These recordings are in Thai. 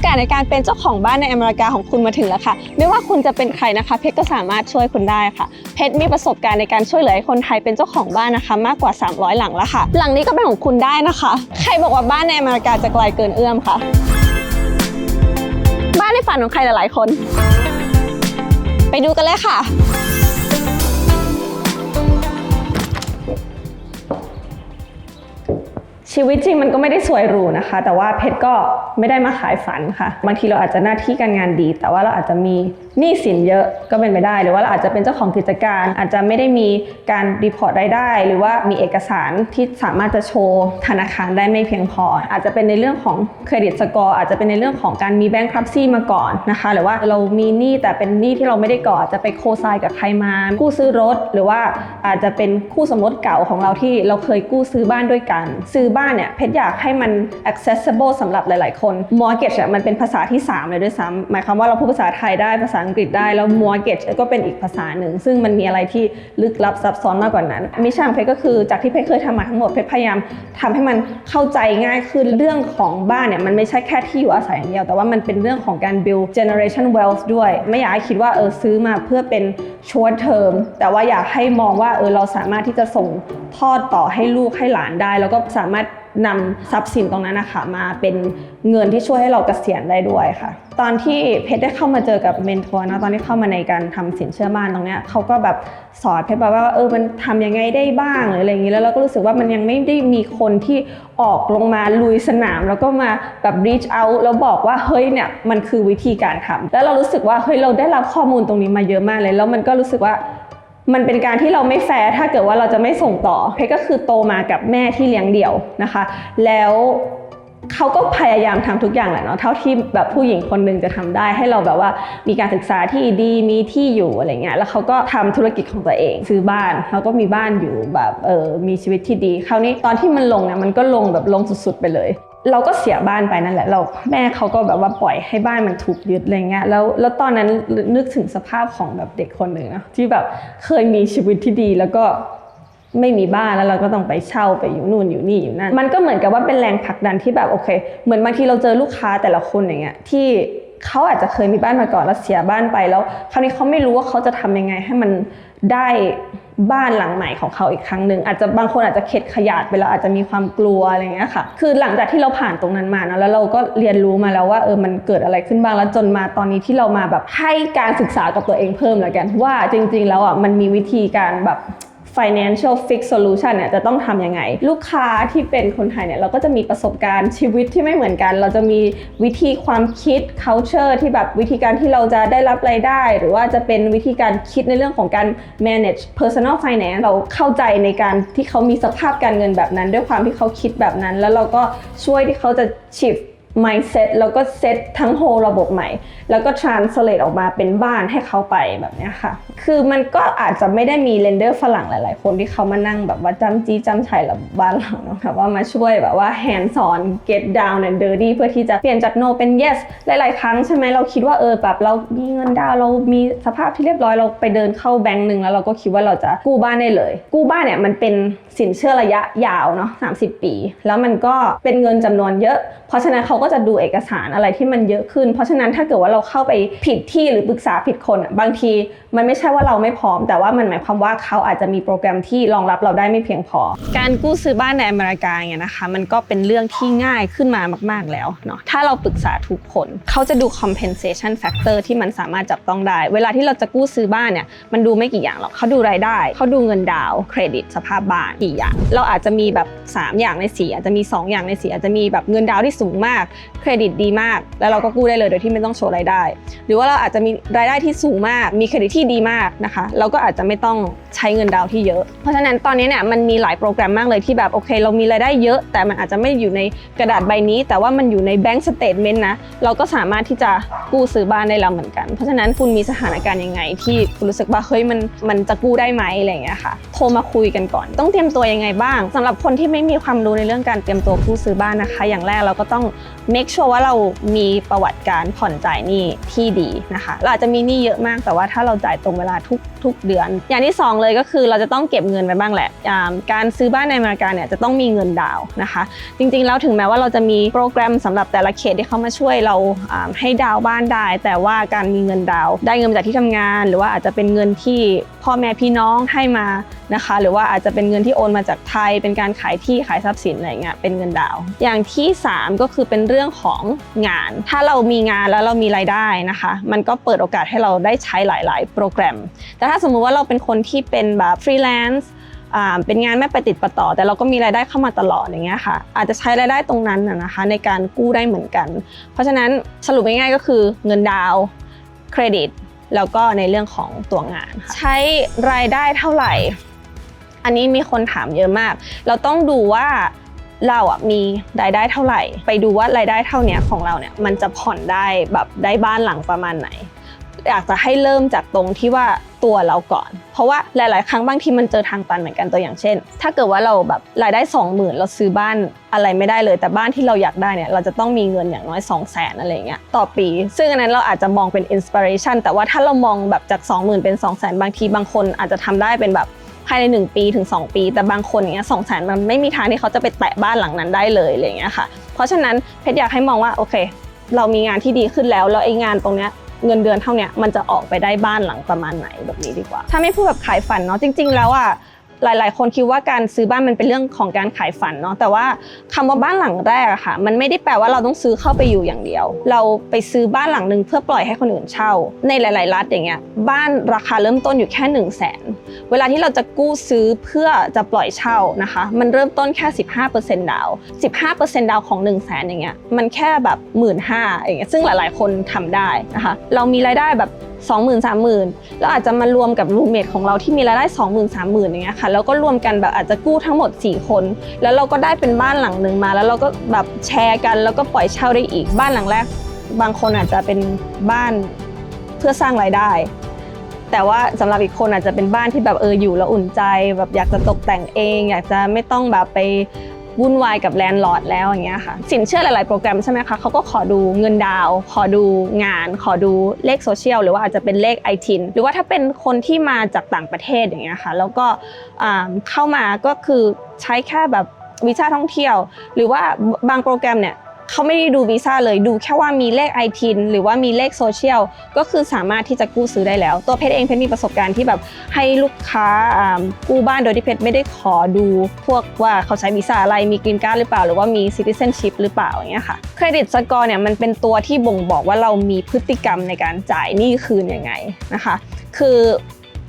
อกาสในการเป็นเจ้าของบ้านในอเมริกาของคุณมาถึงแล้วค่ะ ไม่ว่าคุณจะเป็นใครนะคะ เพชรก็สามารถช่วยคุณได้ค่ะ เพชรมีประสบการณ์ในการช่วยเหลือให้คนไทยเป็นเจ้าของบ้านนะคะ มากกว่า 300 หลังแล้วค่ะ หลังนี้ก็เป็นของคุณได้นะคะ ใครบอกว่าบ้านในอเมริกาจะไกลเกินเอื้อมค่ะ บ้านในฝันของใครหลายๆคน ไปดูกันเลยค่ะ ชีวิตจริงมันก็ไม่ได้สวยหรูนะคะ แต่ว่าเพชรก็ไม่ได้มาขายฝันค่ะ บางทีเราอาจจะหน้าที่การงานดี แต่ว่าเราอาจจะมีหนี้สินเยอะก็เป็นไปได้ หรือว่าเราอาจจะเป็นเจ้าของกิจการ อาจจะไม่ได้มีการรีพอร์ตรายได้ หรือว่ามีเอกสารที่สามารถจะโชว์ธนาคารได้ไม่เพียงพอ อาจจะเป็นในเรื่องของเครดิตสกอร์อาจจะเป็นในเรื่องของการมีแบงค์ครั p ซี่มาก่อนนะคะ หรือว่าเรามีหนี้แต่เป็นหนี้ที่เราไม่ได้ก่ออาจจะไปโคไซกับใครมากู้ซื้อรถ หรือว่าอาจจะเป็นคู่สมรสเก่าของเราที่เราเคยกู้ซื้อบ้านด้วยกัน ซื้อบ้านเนี่ยเพชรอยากให้มัน accessible สำหรับหลาย ๆ คน mortgage อะมันเป็นภาษาที่ 3 เลยด้วยซ้ำหมายความว่าเราพูดภาษาไทยได้ภาษาอังกฤษได้ แล้ว mortgage ก็เป็นอีกภาษาหนึ่ง ซึ่งมันมีอะไรที่ลึกลับซับซ้อนมากกว่านั้นมิชชั่นเพชรก็คือจากที่เพชรเคยทำมาทั้งหมดเพชรพยายามทำให้มันเข้าใจง่ายขึ้นเรื่องของบ้านเนี่ยมันไม่ใช่แค่ที่อยู่อาศัยอย่างเดียว แต่ว่ามันเป็นเรื่องของการ build generation wealth ด้วย ไม่อยากให้คิดว่าเออซื้อมาเพื่อเป็น short term แต่ว่าอยากให้มองว่าเออเราสามารถที่จะส่งทอดต่อให้ลูกให้หลานได้ แล้วก็สามารถ นำทรัพย์สินตรงนั้นนะคะมาเป็นเงินที่ช่วยให้เราเกษียณได้ด้วยค่ะ ตอนที่เพชรได้เข้ามาเจอกับเมนทอร์นะตอนที่เข้ามาในการทำสินเชื่อบ้านตรงเนี้ยเขาก็แบบสอนเพชรแบบว่าเออมันทำยังไงได้บ้างหรืออะไรอย่างนี้แล้วเราก็รู้สึกว่ามันยังไม่ได้มีคนที่ออกลงมาลุยสนาม แล้วก็มาแบบ reach out แล้วบอกว่าเฮ้ยเนี่ยมันคือวิธีการทำแล้วเรารู้สึกว่าเฮ้ยเราได้รับข้อมูลตรงนี้มาเยอะมากเลย แล้วมันก็รู้สึกว่า มันเป็นการที่เราไม่แฟร์ถ้าเกิดว่าเราจะไม่ส่งต่อ เพชรก็คือโตมากับแม่ที่เลี้ยงเดี่ยวนะคะ แล้วเขาก็พยายามทำทุกอย่างแหละเนาะเท่าที่แบบผู้หญิงคนหนึ่งจะทำได้ ให้เราแบบว่ามีการศึกษาที่ดีมีที่อยู่อะไรเงี้ยแล้วเขาก็ทำธุรกิจของตัวเอง ซื้อบ้านเขาก็มีบ้านอยู่แบบเออมีชีวิตที่ดี คราวนี้ตอนที่มันลงเนี่ยมันก็ลงแบบลงสุดๆไปเลย เราก็เสียบ้านไปนั่นแหละเราแม่เขาก็แบบว่าปล่อยให้บ้านมันถูกยึดอะไรเงี้ยแล้วแล้วตอนนั้นนึกถึงสภาพของแบบเด็กคนหนึ่งนะที่แบบเคยมีชีวิตที่ดีแล้วก็ไม่มีบ้านแล้วเราก็ต้องไปเช่าไปอยู่นู่นอยู่นี่อยู่นั่นมันก็เหมือนกับว่าเป็นแรงผลักดันที่แบบโอเค เหมือนบางทีเราเจอลูกค้าแต่ละคนอย่างเงี้ยที่เขาอาจจะเคยมีบ้านมาก่อนแล้วเสียบ้านไปแล้ว คราวนี้เขาไม่รู้ว่าเขาจะทำยังไงให้มันได้ บ้านหลังใหม่ของเขาอีกครั้งหนึ่งอาจจะบางคนอาจจะเข็ดขยาดไปแล้วอาจจะมีความกลัวอะไรเงี้ยค่ะ คือหลังจากที่เราผ่านตรงนั้นมานะแล้วเราก็เรียนรู้มาแล้วว่าเออมันเกิดอะไรขึ้นบ้างแล้วจนมาตอนนี้ที่เรามาแบบให้การศึกษากับตัวเองเพิ่มแล้วกันว่าจริง ๆ แล้วอะมันมีวิธีการแบบ financial fix solution เนี่ยจะต้องทำยังไง ลูกค้าที่เป็นคนไทยเนี่ยเราก็จะมีประสบการณ์ชีวิตที่ไม่เหมือนกัน เราจะมีวิธีความคิด culture ที่แบบวิธีการที่เราจะได้รับรายได้ หรือว่าจะเป็นวิธีการคิดในเรื่องของการ manage personal finance เราเข้าใจในการที่เขามีสภาพการเงินแบบนั้น ด้วยความที่เขาคิดแบบนั้น แล้วเราก็ช่วยที่เขาจะ shift mindset แล้วก็เซตทั้งโฮระบบใหม่ แล้วก็ translate ออกมาเป็นบ้านให้เขาไปแบบนี้ค่ะ คือมันก็อาจจะไม่ได้มีเลนเดอร์ฝรั่งหลาย ๆ คนที่เขามานั่งแบบว่าจำจี้จำชัยระบบบ้านเราเนาะแบบว่ามาช่วยแบบว่า hands on get down and dirty เพื่อที่จะเปลี่ยนจาก no เป็น yes หลาย ๆ ครั้งใช่ไหมเราคิดว่าเออแบบเรามีเงินดาวเรามีสภาพที่เรียบร้อยเราไปเดินเข้าแบงก์หนึ่งแล้วเราก็คิดว่าเราจะกู้บ้านได้เลย กู้บ้านเนี่ยมันเป็นสินเชื่อระยะยาวเนาะ30 ปี แล้วมันก็เป็นเงินจำนวนเยอะ เพราะฉะนั้นเขาก็จะดูเอกสารอะไรที่มันเยอะขึ้น เพราะฉะนั้นถ้าเกิดว่าเราเข้าไปผิดที่หรือปรึกษาผิดคนอะบางทีมันไม่ใช่ว่าเราไม่พร้อม แต่ว่ามันหมายความว่าเขาอาจจะมีโปรแกรมที่รองรับเราได้ไม่เพียงพอ การกู้ซื้อบ้านในอเมริกาเนี่ยนะคะ มันก็เป็นเรื่องที่ง่ายขึ้นมามาก ๆแล้วเนาะถ้าเราปรึกษาทุกคนเขาจะดู compensation factor ที่มันสามารถจับต้องได้ เวลาที่เราจะกู้ซื้อบ้านเนี่ยมันดูไม่กี่อย่างหรอกเขาดูรายได้เขาดูเงินดาวเครดิตสภาพบ้านกี่อย่าง เราอาจจะมีแบบ 3 อย่างใน 4 อาจจะมี 2 อย่างใน 4 อาจจะมีแบบเงินดาวที่สูงมากเครดิตดีมาก แล้วเราก็กู้ได้เลยโดยที่ไม่ต้องโชว์รายได้ หรือว่าเราอาจจะมีรายได้ที่สูงมาก มีเครดิตที่ดีมากนะคะ เราก็อาจจะไม่ต้องใช้เงินดาวน์ที่เยอะ เพราะฉะนั้นตอนนี้เนี่ยมันมีหลายโปรแกรมมากเลยที่แบบโอเค เรามีรายได้เยอะ แต่มันอาจจะไม่อยู่ในกระดาษใบนี้ แต่ว่ามันอยู่ในแบงก์สเตทเมนต์นะเราก็สามารถที่จะกู้ซื้อบ้านได้แล้วเหมือนกัน เพราะฉะนั้นคุณมีสถานการณ์ยังไง ที่คุณรู้สึกว่าเฮ้ยมันมันจะกู้ได้ไหมอะไรอย่างเงี้ยค่ะโทรมาคุยกันก่อน ต้องเตรียมตัวยังไงบ้างสำหรับคนที่ไม่มีความรู้ในเรื่องการเตรียมตัวกู้ซื้อบ้านนะคะ อย่างแรกเราก็ต้อง make sure ว่าเรามีประวัติการผ่อนจ่ายหนี้ที่ดีนะคะ เราอาจจะมีหนี้เยอะมากแต่ว่าถ้าเราจ่ายตรงเวลาทุกทุกเดือน อย่างที่สองเลยก็คือเราจะต้องเก็บเงินไว้บ้างแหละาการซื้อบ้านในอเมริกาเนี่ยจะต้องมีเงินดาวนะคะ จริงๆแล้วถึงแม้ว่าเราจะมีโปรแกรมสำหรับแต่ละเขตที่เขามาช่วยเราาให้ดาวบ้านได้ แต่ว่าการมีเงินดาวได้เงินมาจากที่ทำงาน หรือว่าอาจจะเป็นเงินที่พ่อแม่พี่น้องให้มานะคะ หรือว่าอาจจะเป็นเงินที่โอนมาจากไทย เป็นการขายที่ขายทรัพย์สินอะไรเงี้ยเป็นเงินดาว อย่างที่ 3 ก็คือเป็นเรื่องของงาน ถ้าเรามีงานแล้วเรามีรายได้นะคะ มันก็เปิดโอกาสให้เราได้ใช้หลาย ๆ โปรแกรม แต่ถ้าสมมุติว่าเราเป็นคนที่เป็นแบบฟรีแลนซ์อ่าเป็นงานไม่ไปติดประต่อ แต่เราก็มีรายได้เข้ามาตลอดอย่างเงี้ยค่ะ อาจจะใช้รายได้ตรงนั้นนะนะคะในการกู้ได้เหมือนกัน เพราะฉะนั้นสรุปง่ายๆก็คือเงินดาวน์เครดิต แล้วก็ในเรื่องของตัวงานค่ะใช้รายได้เท่าไหร่ อันนี้มีคนถามเยอะมาก เราต้องดูว่า เราอะมีรายได้เท่าไหร่ ไปดูว่ารายได้เท่านี้ของเราเนี่ยมันจะผ่อนได้แบบได้บ้านหลังประมาณไหน อยากจะให้เริ่มจากตรงที่ว่าตัวเราก่อน เพราะว่าหลาย ๆ ครั้งบางทีมันเจอทางตันเหมือนกันตัวอย่างเช่น ถ้าเกิดว่าเราแบบรายได้ 20,000 เราซื้อบ้านอะไรไม่ได้เลย แต่บ้านที่เราอยากได้เนี่ยเราจะต้องมีเงินอย่างน้อย 2 0 0 0 0นอะไรเงี้ยต่อปี ซึ่งอันนั้นเราอาจจะมองเป็นอินสปิเรชันแต่ว่าถ้าเรามองแบบจาก 20,000 เป็น 2 0 0 0 0 0 บางทีบางคนอาจจะทำได้เป็นแบบ ภายใน 1 ปีถึง 2 ปี แต่บางคนอย่างเงี้ยสองแสนมันไม่มีทางที่เขาจะไปแตะบ้านหลังนั้นได้เลยอะไรเงี้ยค่ะ เพราะฉะนั้นเพชรอยากให้มองว่าโอเค เรามีงานที่ดีขึ้นแล้วแล้วไอ้งานตรงเนี้ยเงินเดือนเท่านี้มันจะออกไปได้บ้านหลังประมาณไหนแบบนี้ดีกว่า ถ้าไม่พูดแบบขายฝันเนาะจริง ๆ แล้วอะหลาย ๆ คนคิดว่าการซื้อบ้านมันเป็นเรื่องของการขายฝันเนาะแต่ว่าคำว่าบ้านหลังแรกอะค่ะ มันไม่ได้แปลว่าเราต้องซื้อเข้าไปอยู่อย่างเดียว เราไปซื้อบ้านหลังหนึ่งเพื่อปล่อยให้คนอื่นเช่า ในหลาย ๆ รัฐอย่างเงี้ยบ้านราคาเริ่มต้นอยู่แค่1นึ่งแสนเวลาที่เราจะกู้ซื้อเพื่อจะปล่อยเช่านะคะ มันเริ่มต้นแค่ 15%ดาวน์15%ดาวน์ของ 1 0 0 0 0แสนอย่างเงี้ยมันแค่แบบ 1 5ื่นอย่างเงี้ยซึ่งหลายๆ คนทำได้นะคะ เรามีรายได้แบบ20,000 30,000แล้วอาจจะมารวมกับรูเมทของเราที่มีรายได้20,000 30,000อย่างเงี้ยค่ะแล้วก็รวมกันแบบอาจจะกู้ทั้งหมด 4 คน แล้วเราก็ได้เป็นบ้านหลังหนึ่งมา แล้วเราก็แบบแชร์กัน แล้วก็ปล่อยเช่าได้อีกบ้านหลังแรก บางคนอาจจะเป็นบ้านเพื่อสร้างรายได้ แต่ว่าสำหรับอีกคนอาจจะเป็นบ้านที่แบบเอออยู่แล้วอุ่นใจ แบบอยากจะตกแต่งเอง อยากจะไม่ต้องแบบไปวุ่นวายกับแลนด์ลอร์ดแล้วอย่างเงี้ยค่ะ สินเชื่อหลาย ๆ โปรแกรมใช่ไหมคะเขาก็ขอดูเงินดาว ขอดูงาน ขอดูเลขโซเชียลหรือว่าอาจจะเป็นเลขไอทินหรือว่าถ้าเป็นคนที่มาจากต่างประเทศอย่างเงี้ยค่ะแล้วก็เข้ามาก็คือใช้แค่แบบวีซ่าท่องเที่ยว หรือว่าบางโปรแกรมเนี่ย เขาไม่ได้ดูวีซ่าเลยดูแค่ว่ามีเลขไอทินหรือว่ามีเลขโซเชียลก็คือสามารถที่จะกู้ซื้อได้แล้ว ตัวเพชรเองเพชรมีประสบการณ์ที่แบบให้ลูกค้ากู้บ้านโดยที่เพชรไม่ได้ขอดู พวกว่าเขาใช้วีซ่าอะไรมีกรีนการ์ดหรือเปล่า หรือว่ามีซิติเซนชิพหรือเปล่าอย่างเงี้ยค่ะเครดิตสกอร์เนี่ยมันเป็นตัวที่บ่งบอกว่าเรามีพฤติกรรมในการจ่ายหนี้คืนยังไงนะคะ คือ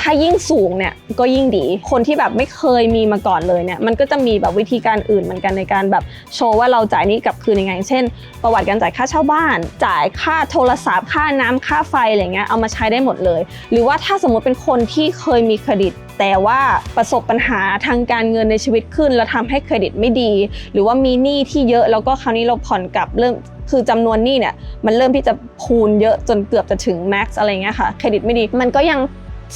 ถ้ายิ่งสูงเนี่ยก็ยิ่งดี คนที่แบบไม่เคยมีมาก่อนเลยเนี่ยมันก็จะมีแบบวิธีการอื่นเหมือนกันในการแบบโชว์ว่าเราจ่ายนี้กลับคืนยังไง เช่น ประวัติการจ่ายค่าเช่าบ้าน จ่ายค่าโทรศัพท์ค่าน้ำค่าไฟอะไรเงี้ยเอามาใช้ได้หมดเลย หรือว่าถ้าสมมติเป็นคนที่เคยมีเครดิตแต่ว่าประสบปัญหาทางการเงินในชีวิตขึ้น แล้วทำให้เครดิตไม่ดี หรือว่ามีหนี้ที่เยอะแล้วก็คราวนี้เราผ่อนกลับเริ่มคือจำนวนหนี้เนี่ยมันเริ่มที่จะพูนเยอะจนเกือบจะถึงแม็กซ์อะไรเงี้ยค่ะเครดิตไม่ดี มันก็ยัง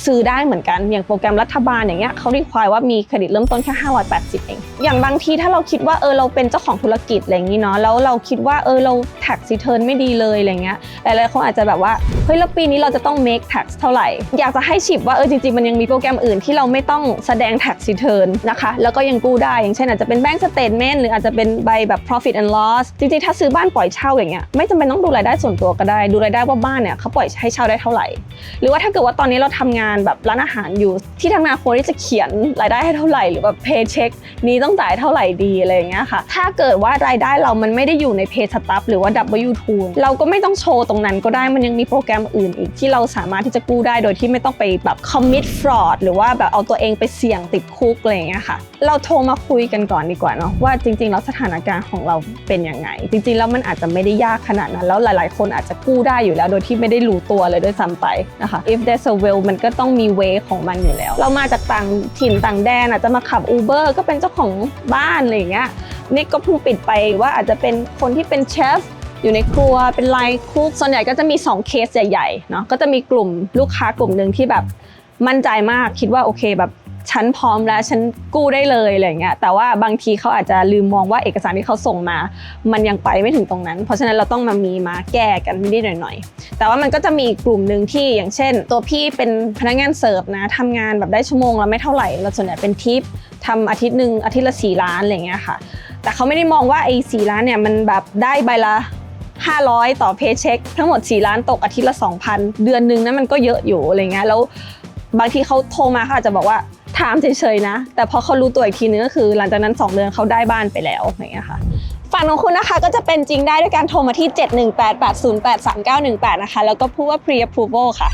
ซื้อได้เหมือนกันอย่างโปรแกรมรัฐบาลอย่างเงี้ยเขาเรีควายว่ามีเครดิตเริ่มต้นแค่ 580 เอง อย่างบางทีถ้าเราคิดว่าเออเราเป็นเจ้าของธุรกิจอะไรอย่างงี้เนาะแล้วเราคิดว่าเออเรา tax return ไม่ดีเลยอะไรเงี้ยหลายๆคนอาจจะแบบว่าเฮ้ยแล้วปีนี้เราจะต้อง make tax เท่าไหร่ อยากจะให้ฉิบว่าเออจริงๆมันยังมีโปรแกรมอื่นที่เราไม่ต้องแสดง tax return นะคะแล้วก็ยังกู้ได้ อย่างเช่นอาจจะเป็น bank statement หรืออาจจะเป็นใบแบบ profit and loss จริงๆถ้าซื้อบ้านปล่อยเช่าอย่างเงี้ยไม่จำเป็นต้องดูรายได้ส่วนตัวก็ได้ ดูรายได้ว่าบ้านเนี่ยเขาปล่อยให้เช่าได้เท่าไหร่ หรือว่าถ้าเกิดว่าตอนนี้เราทำงานแบบร้านอาหารอยู่ ที่ทำงานควรที่จะเขียนรายได้ให้เท่าไหร่หรือแบบ paycheck นี้ต้องจ่ายเท่าไหร่ดีอะไรอย่างเงี้ยค่ะ ถ้าเกิดว่ารายได้เรามันไม่ได้อยู่ใน pay stub หรือว่า W2 เราก็ไม่ต้องโชว์ตรงนั้นก็ได้มันยังมีโปรแกรมอื่นอีกที่เราสามารถที่จะกู้ได้โดยที่ไม่ต้องไปแบบ commit fraud หรือว่าแบบเอาตัวเองไปเสี่ยงติดคุกอะไรอย่างเงี้ยค่ะ เราโทรมาคุยกันก่อนดีกว่าเนาะว่าจริงๆแล้วสถานการณ์ของเราเป็นยังไง จริงๆแล้วมันอาจจะไม่ได้ยากขนาดนั้น แล้วหลาย ๆ คนอาจจะกู้ได้อยู่แล้วโดยที่ไม่ได้รู้ตัวเลยด้วยซ้ำไปนะคะ if there's a will มันก็ก็ต้องมีเวของมันอยู่แล้ว เรามาจากต่างถิ่นต่างแดนอาจจะมาขับอูเบอร์ก็เป็นเจ้าของบ้านอะไรอย่างเงี้ยนี่ก็เพิ่งปิดไปว่าอาจจะเป็นคนที่เป็นเชฟอยู่ในครัวเป็นไลน์คุกส่วนใหญ่ก็จะมี 2 เคสใหญ่ๆเนาะก็จะมีกลุ่มลูกค้ากลุ่มหนึ่งที่แบบมั่นใจมากคิดว่าโอเคแบบ ฉันพร้อมแล้วฉันกู้ได้เลยอะไรเงี้ยแต่ว่าบางทีเขาอาจจะลืมมองว่าเอกสารที่เขาส่งมา มันยังไปไม่ถึงตรงนั้น เพราะฉะนั้นเราต้องมามีมาแก้กันนิดหน่อยๆแต่ว่ามันก็จะมีกลุ่มหนึ่งที่อย่างเช่น ตัวพี่เป็นพนักงานเสิร์ฟนะทำงานแบบได้ชั่วโมงละไม่เท่าไหร่เราส่วนใหญ่เป็นทิปทำอาทิตย์หนึ่งอาทิตย์ละสี่ล้านอะไรเงี้ยค่ะ แต่เขาไม่ได้มองว่าไอ้สี่ล้านเนี่ยมันแบบได้ใบละ500 ต่อเพย์เช็ค ทั้งหมด 4 ล้านตกอาทิตย์ละ 2,000 เดือนหนึงนั้นมันก็เยอะอยู่อะไรเงี้ยแล้วบางทีเขาโทรมาเขาอาจจะบอกว่า ถามเฉยๆนะ แต่พอเขารู้ตัวอีกทีนึงก็คือ หลังจากนั้น 2 เดือนเขาได้บ้านไปแล้วอย่างเงี้ยค่ะฝันของคุณนะคะก็จะเป็นจริงได้ด้วยการโทรมาที่ 718808391นะคะ แล้วก็พูดว่า pre approval ค่ะ